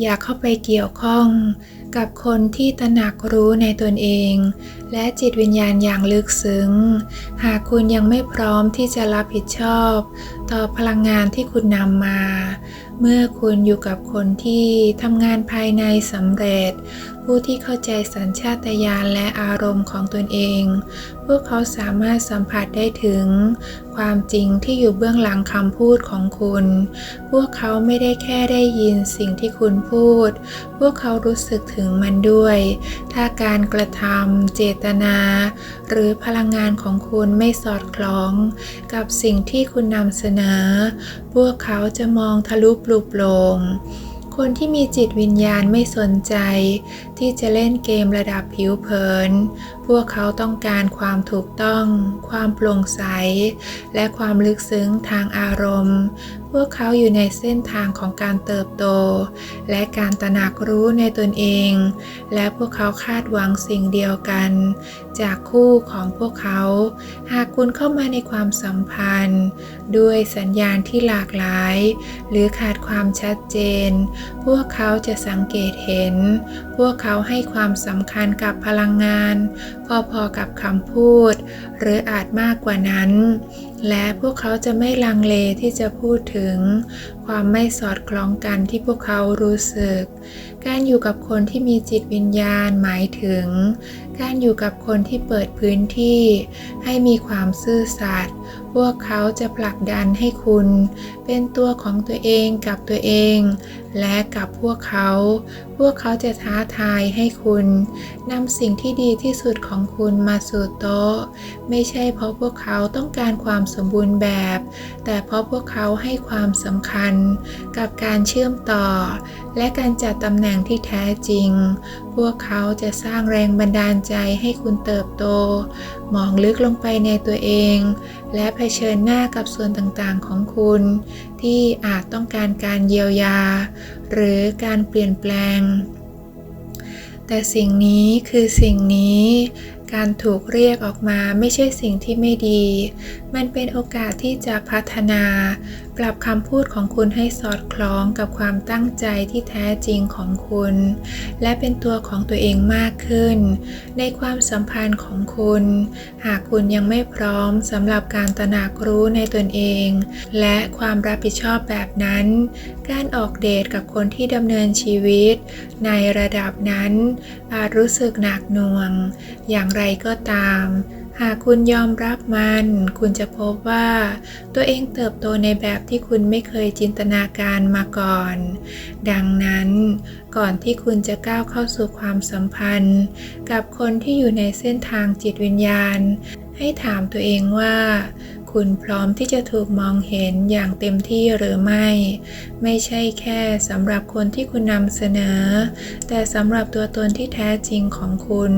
อย่าเข้าไปเกี่ยวข้องกับคนที่ตระหนักรู้ในตนเอง และจิตวิญญาณอย่างลึกซึ้ง หากคุณยังไม่พร้อมที่จะรับผิดชอบ ต่อพลังงานที่คุณนำมา เมื่อคุณอยู่กับคนที่ทำงานภายในสำเร็จ ผู้ที่เข้าใจสัญชาตญาณและอารมณ์ของตนเอง พวกเขาสามารถสัมผัสได้ถึง ความจริงที่อยู่เบื้องหลังคำพูดของคุณ พวกเขาไม่ได้แค่ได้ยินสิ่งที่คุณพูด พวกเขารู้สึกถึงมันด้วย ถ้าการกระทำเจตนา หรือพลังงานของคุณไม่สอดคล้อง กับสิ่งที่คุณนำเสนอ พวกเขาจะมองทะลุปลุกโปร่งคนที่มีจิตวิญญาณไม่สนใจ ที่จะเล่นเกมระดับผิวเผิน พวกเขาต้องการความถูกต้อง ความโปร่งใส และความลึกซึ้งทางอารมณ์พวกเขาอยู่ในเส้นทางของการเติบโต และการตระหนักรู้ในตนเอง และพวกเขาคาดหวังสิ่งเดียวกัน จากคู่ของพวกเขา หากคุณเข้ามาในความสัมพันธ์ ด้วยสัญญาณที่หลากหลาย หรือขาดความชัดเจน พวกเขาจะสังเกตเห็น พวกเขาให้ความสำคัญกับพลังงาน พอๆกับคำพูด หรืออาจมากกว่านั้น และพวกเขาจะไม่ลังเลที่จะพูดถึง ความไม่สอดคล้องกันที่พวกเขารู้สึก การอยู่กับคนที่มีจิตวิญญาณหมายถึง การอยู่กับคนที่เปิดพื้นที่ ให้มีความซื่อสัตย์ พวกเขาจะผลักดันให้คุณ เป็นตัวของตัวเองกับตัวเอง และกับพวกเขา พวกเขาจะท้าทายให้คุณนำสิ่งที่ดีที่สุดของคุณมาสู่โต๊ะ ไม่ใช่เพราะพวกเขาต้องการความสมบูรณ์แบบ แต่เพราะพวกเขาให้ความสำคัญ กับการเชื่อมต่อ และการจัดตำแหน่งที่แท้จริง พวกเขาจะสร้างแรงบันดาลใจให้คุณเติบโต มองลึกลงไปในตัวเองและเผชิญหน้ากับส่วนต่างๆของคุณ ที่อาจต้องการการเยียวยา หรือการเปลี่ยนแปลง แต่สิ่งนี้คือสิ่งนี้ การถูกเรียกออกมาไม่ใช่สิ่งที่ไม่ดี มันเป็นโอกาสที่จะพัฒนา ปรับคำพูดของคุณให้สอดคล้องกับความตั้งใจที่แท้จริงของคุณ และเป็นตัวของตัวเองมากขึ้น ในความสัมพันธ์ของคุณ หากคุณยังไม่พร้อมสำหรับการตระหนักรู้ในตนเอง และความรับผิดชอบแบบนั้น การออกเดทกับคนที่ดำเนินชีวิต ในระดับนั้นอาจรู้สึกหนักหน่วง อย่างรก็ตาม หากคุณยอมรับมัน คุณจะพบว่า ตัวเองเติบโตในแบบที่คุณไม่เคยจินตนาการมาก่อน ดังนั้น ก่อนที่คุณจะก้าวเข้าสู่ความสัมพันธ์ กับคนที่อยู่ในเส้นทางจิตวิญญาณ ให้ถามตัวเองว่า คุณพร้อมที่จะถูกมองเห็นอย่างเต็มที่หรือไม่ ไม่ใช่แค่สำหรับคนที่คุณนำเสนอ แต่สำหรับตัวตนที่แท้จริงของคุณ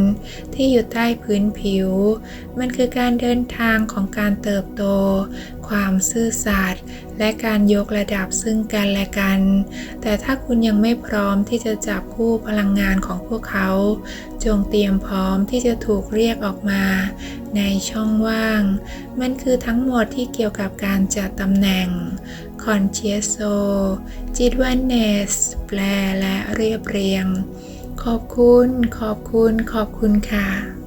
ที่อยู่ใต้พื้นผิว มันคือการเดินทางของการเติบโต ความซื่อสัตย์และการยกระดับซึ่งกันและกัน แต่ถ้าคุณยังไม่พร้อมที่จะจับคู่พลังงานของพวกเขา จงเตรียมพร้อมที่จะถูกเรียกออกมา ในช่องว่าง มันคือทั้งหมดที่เกี่ยวกับการจัดตำแหน่งคอนเชียโซจิตวันเนสแปลและเรียบเรียง ขอบคุณ ขอบคุณ ขอบคุณค่ะ